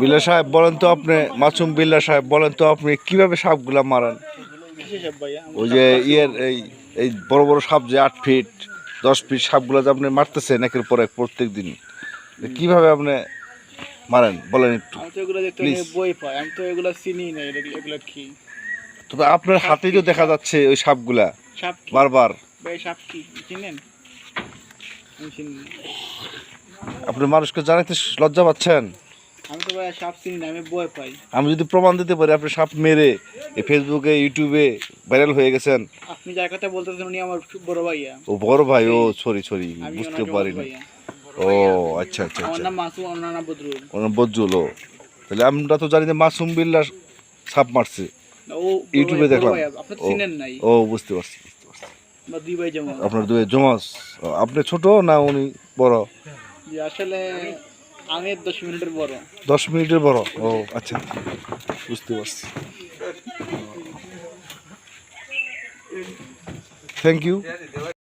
বিল্লা সাহেব বলেন তো আপনি মাসুম বিল্লা সাহেব বলেন তো আপনি কীভাবে সাপগুলা মারেন? ওই যে ইয়ের এই এই বড় বড় সাপ যে আট ফিট দশ ফিট সাপগুলা যে আপনি মারতেছেন একের পর এক প্রত্যেক দিন কীভাবে আপনি মারেন? বলেন একটু তো এগুলো দেখতে Please. বই পাই আমি তো এগুলো চিনি না এগুলো এগুলো কি? তবে আপনার হাতেই তো দেখা যাচ্ছে ওই সাপগুলা সাপ বারবার। ভাই সাপ কি? চিনেন? আমি চিনি না। আপনি মানুষকে জানাতে লজ্জা পাচ্ছেন? আমি তো ভাই সাপ চিনি না আমি বই পাই। আমি যদি প্রমাণ দিতে পারি আপনি সাপ মেরে এই ফেসবুকে ইউটিউবে ভাইরাল হয়ে গেছেন। আপনি যার কথা বলতেছেন উনি আমার বড় ভাইয়া। ও বড় ভাই ও সরি সরি বুঝতে পারিনি। ও আচ্ছা আচ্ছা আমার আচ্ছা। নাম মাসুম ওনার নাম বদরুল। ওনার বজ্জুল ও। তাহলে আমরা তো জানি যে মাসুম বিল্লা সাপ মারছে। ও ইউটিউবে দেখলাম। আপনি তো ও। চিনেন নাই। ও বুঝতে পারছি বুঝতে পারছি। আপনার দুই জমাস আপনি ছোট না উনি বড়? আসলে আমি দশ মিনিটের বড়। দশ মিনিটের বড়? ও আচ্ছা। বুঝতে পারছি। Thank you